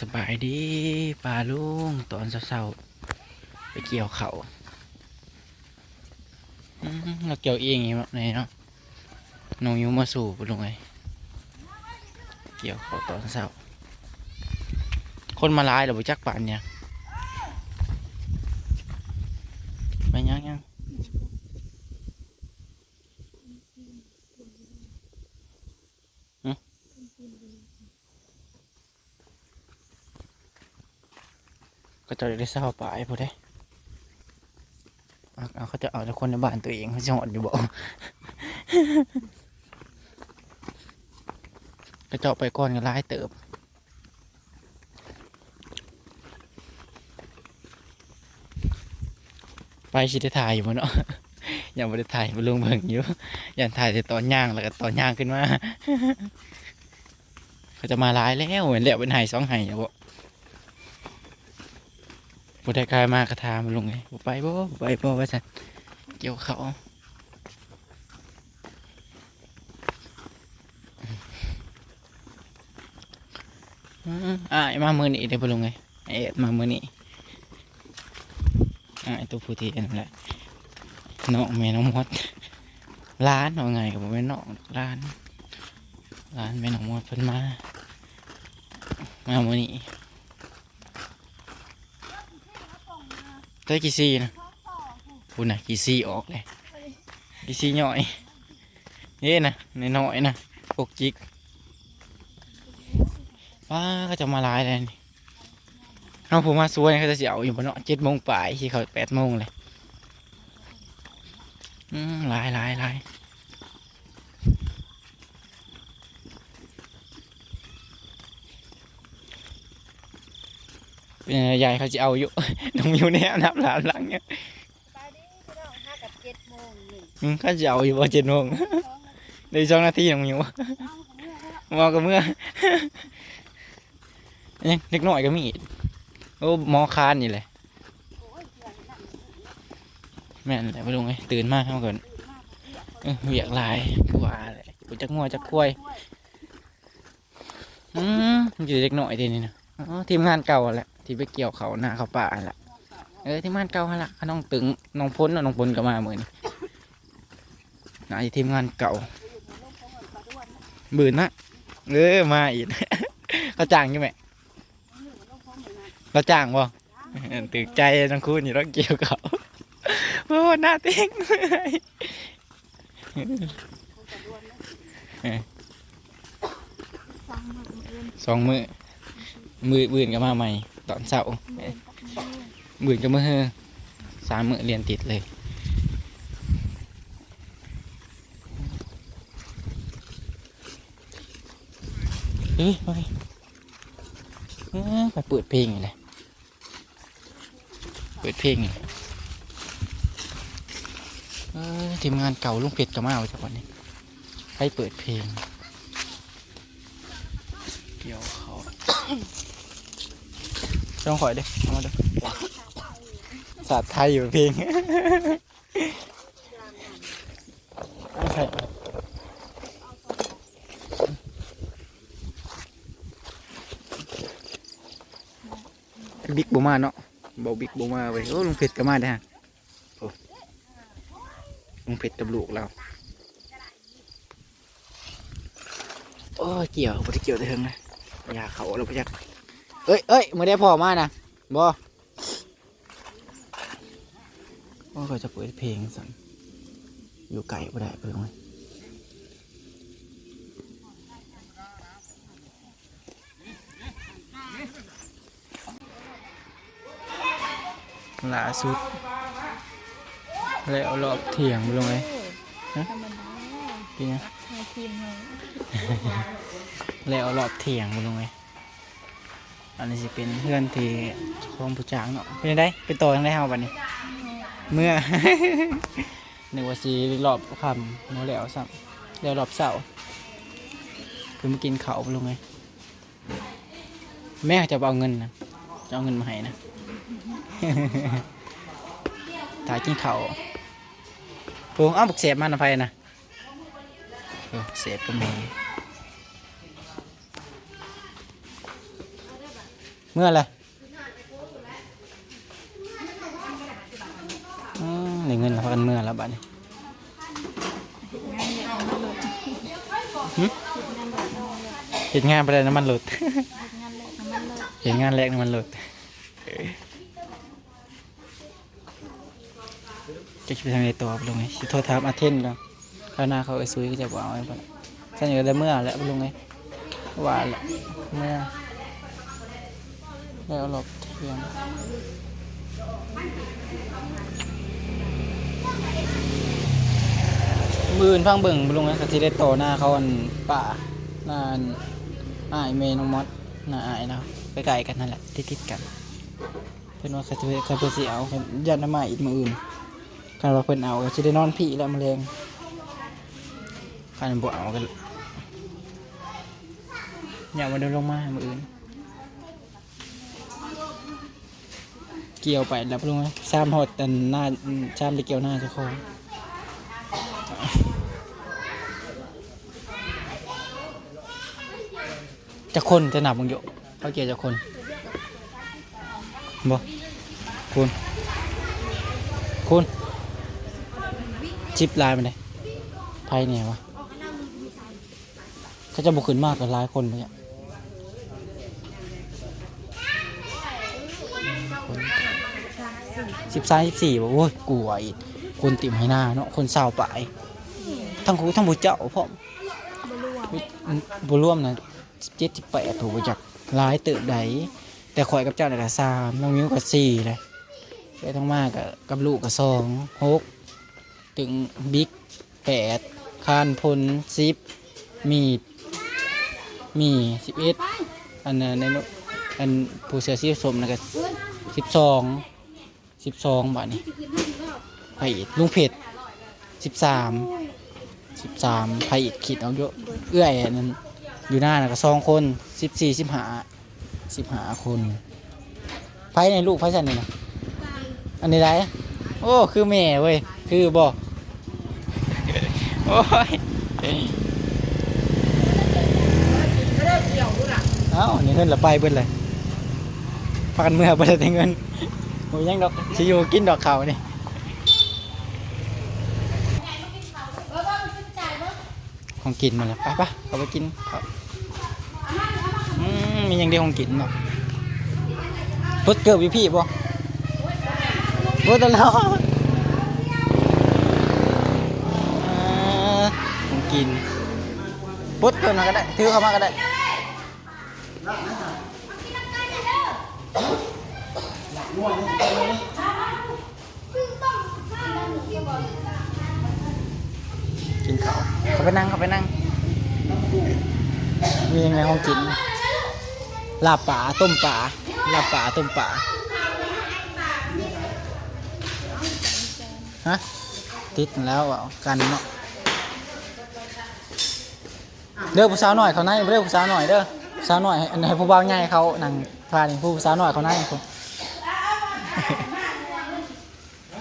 สบายดีป่าลุงตอนเช้าๆไปเกี่ยวเขาเราเกี่ยวเองอย่างนี้เนาะนงยูมาสู่ปลุงไงเกี่ยวเขาตอนเช้าคนมาลายเราไปจักป่านเนี่ยไปยังยัง ก็จะได้เศร้าไปพอได้เอาเขาจะเอาแต่คนในบ้านตัวเองเขาจะหอดอยู่บ่ก็เจาะไปก่อนก็ร้ายเติบไปชิได้ถ่ายอยู่มั้เนาะยังไม่ได้ถ่ายมาลงเบิ่งอยู่ยังถ่ายแต่ตอนย่างแล้วก็ตอนย่างขึ้นมาเขาจะมาร้ายแล้วเหมือนแล้วเป็นไห้สองไห้แล้วบ่ บ่ได้กายมากระทามาลงเลยบ่ไปบ่บ่ไปบ่ว่าซั่นเกี่ยวเขาอ่ามามือนี้เดี๋ยวไปลงไงไอ้เอ็ดมามือนี้อ่าตัวผู้ที่นั่นแหละน้องแม่น้องมดร้านเอาไงกับผมเป็นน้องร้านร้านแม่น้องมดเพิ่นมามาโมอนี้ ตัวกี่ซี่นะคุณน่ะกี่ซี่ออกเลยกี่ซี่ย่อยนี่นะในน้อยๆนะปกจิกป้าก็จะมาลายเลยนี่เอาผมมาสวยเขาจะเสียเอาอยู่บนเนาะเจ็ดโมงป่ายที่เขาแปดโมงเลยอืมหลายหลายหลายเป็น ยังไงยายเขาจะเอาอยู่ น้องอยู่เนี่ยนับหลานหลังเนี่ยไปดิพี่น้องห้ากับเจ็ดโมงหนึ่งอืมเขาจะเอาอยู่บ่เจ็ดโมงในสองนาทีน้องอยู่เอาของเมื่อแล้วมอกับเมื่อเนี่ยเล็กน้อยก็มีอีกโอ้หมอคานนี่แหละโอ้ยเพื่อนนั่นแม่นแหละไปลงไงตื่นมาเมื่อก่อนเออเวียกหลายกูว่าเลยกูจักงัวจักควายอืมอยู่เล็กน้อยทีนี่นะอ๋อทีมงานเก่าแหละ ที่ไปเกี่ยวเขาหน้าเขาป่าหั่นละเออทีมงานเก่าหั่นละน้องตึงน้องพ้นน้องพ้นก็มาเหมือนนาจะทีมงานเก่าบืนนะเออมาอีกเขาจ้างอยังไหมเราจ้างบ่ตื่นใจทั้งคู่นี่เราเกี่ยวเขาโอ้หน้าเต้งฟังเอื่นสองมือมือบืนก็มาใหม่ ตอนเช้าเอื่นกับมือบืนก็มือเฮอสามมือเรียนติดเลยเฮ้ยไปเอ้ยไปเปิดเพลงอยู่เลยเปิดเพลงอยู่เออทีมงานเก่าลุงเพชรก็มาเอาจากวันนี้ให้เปิดเพลงเกี่ยวเขา ต้องขอยดิเอามาดูศาสตร์ไทยอยู่เพลงไม่ใช่บิ๊กบูมาเนาะบอกบิ๊กบูมาไปโอ้ลุงเพชรก็มาได้อฮะลุงเพชรกับลูกเราโอ้เกี่ยวบ่ได้เกี่ยวได้เฮงนะอยาเขาเราไปจัก อ้ยเอ้ยมือได้พอมานะบอโอ้ยเขาจะเปิดเพลงสั่นอยู่ไก่บ่ได้เพิ่งเลยล่าสุด แล้วรอบเที่ยงบ่ลงเลยธรรมดาพี่นะให้ทีมเราแล้วรอบเที่ยงบ่ลงเลย อันนี้สิเป็นเพื่อนที่ของผู้จ้างเนาะเป็นไงเป็นตัวยังไงเฮาบัดนี้ เมื่อ นึกว่าสีรอบคำโมแล้วซ้ำแล้วรอบเสาร์คือมากินเขาวไปลงไงแม่จะเอาเงินนะจะเอาเงินมาให้นะถ่ายกินเขาวโอ้อ้าวบุกเสียบมันอภัยนะเสียบก็มี เมื่อไรอืมได้เงินแล้วพากันเมื่อแล้วบ้านเด็กน้ำมันหลุดเห็นงานไปเลยน้ำมันหลุดงานเล็กน้ำมันหลุดเห็นงานแรกน้ำมันหลุดจะคิดไปทางในตัวไปลงไงโทษถามอาเทนแล้วข้าวหน้าเขาไอ้ซุยก็จะบอกเอาไว้ปะฉันอยู่ได้เมื่อแล้วไปลงไงว่าแหละเมื่อ แล้วหลบเทียงมืออื่นฟังเบิ่งไปลงไงเขาที่ได้โตหน้าเขาอันป่าหน้าอันอายเมนองมอสหน้าอายแล้วไปไกลกันนั่นแหละติดๆกัน เพิ่นว่าเขาจะเขาเพิ่นสิเอาเพิ่นยัดน้ำมาอีกมืออื่นคันว่าเพิ่นเอาก็สิได้นอนพี่แล้วมะเร็งคันบ่เอากันอย่ามาเดินลงมามืออื่น เกี่ยวไปแล้วลงไหมชามหดแต่หน้าชามไปเกี่ยวหน้าเจ้าของจะคนจะหนับมึงอยู่เขาเกี่ยวจะคนบ่คุณคุณชิปลายมันเลยไพ่เนี่ยวะเขาจะบุกขึ้นมากกว่าหลายคนเลยอะ สิบสามสิบสี่บอกโอ้ยกลัวอีกคนติ่มให้หน้าเนาะคนเศร้าไปทั้งครูทั้งบุเจ้าพ่อมบุร่วมนะเจ็ดสิบแปดถูกจากหลายเติบใดแต่ข่อยกับเจ้าเนี่ยก็สามน้องมิ้วก็สี่เลยไปทั้งมากกับกับลูกก็สองหกถึงบิ๊กแปดคานพลสิบมีดมีสิบเอ็ดอันนั้นในนอันผู้เสียชีวิตสมนะก็สิบสอง สิบสองบาทนี่ไผ่อิดลุงเพชรสิบสามสิบสามไผ่อิดขีดเอาเยอะเอื้อยนนั้นอยู่หน้านะก็สองคนสิบสี่สิบห้าสิบห้าคนไพ่ในลูกไพ่สันนี่นะอันนี้ไรโอ้คือแม่เว้ยคือบอกโอ้ยเอ้านี่เงินละไปเบิดเลยพากันเมื่อไปแต่เงิน โอ้ยังดอกชิอยูกินดอกเขานี่ของกินมาแล้วไปปะเอาไปกินครับอืมมีอย่างเดียวของกินเนาะพุดเกิดวิพี่บ่พุดตลอดอ่าผมกินพุดเกิดมาก็ได้ ถือเข้ามาก็ได้ กินเขาวเขาไปนั่งเขาไปนั่ง มียังไงของกิน ลาบป่าต้มป่าลาบป่าต้มป่าฮะติดแล้วอะกันเนาะเด้อผู้สาวหน่อยเขาในเด้อผู้สาวหน่อยเด้อผู้สาวหน่อยอันไหนผู้บ่าวใหญ่เขานั่งพานี่ผู้สาวหน่อยเขาในผู้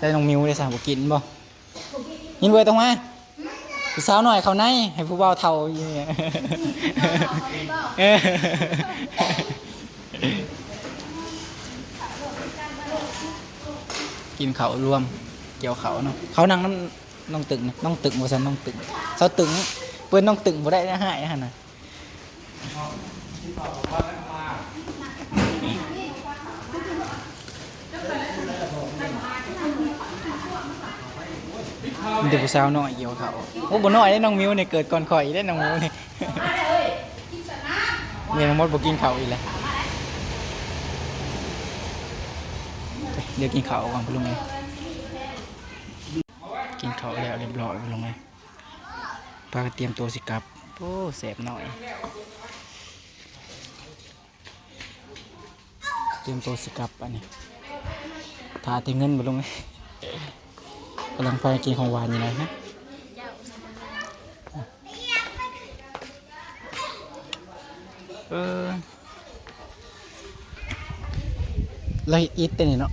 ได้น้องมิวได้สามบุกินบ่ยินเวยตรงมาผู้สาวหน่อยเขาในให้ผู้บ่าวเท่าอยู่เนี่ยกินเขารวม เกี่ยวเขาเนาะเขานั่งน้ำน้องตึงน้องตึงบ่ซันน้องตึงเขาตึงเปิ้นน้องตึงบ่ได้นะหายนะหั่นน่ะ มันเด็กผู้สาวน้อยเกี่ยวเขาโอ้บ่น้อยได้น้องมิวเนี่ยเกิดก่อนข่อยได้น้องมิวเนี่ยเนี่ยน้องมดบอกกินเขาวอีกแล้วเดี๋ยวกินข้าวก่อนพี่ลุงไงกินข้าวแล้วเรียบร้อยพี่ลุงไงพาเตรียมตัวสิกับโอ้แสบหน่อย เตรียมตัวสิกลับอันนี้ทาแต่เงินพี่ลุงไงำลังไปกินของหวานอยู่ไหนฮะเออเราเห็ดอิดแต่นี่เนาะ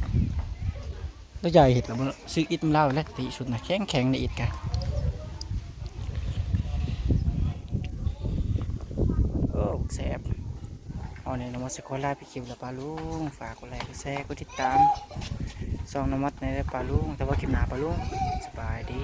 แล้วใหญ่เห็ดแล้วมันซื้ออิดมาเล่าแล้วตีสุดนะแข็งแข็งในอิดกันโอ้แสบเอาในน้ำมัสขอลาพี่คิวและปลาลุงฝากกดไลค์กดแชร์กดติดตาม ซองน้ำมัดในได้ปลาลุงแต่ว่าคลิปหนาปลาลุงสบายดี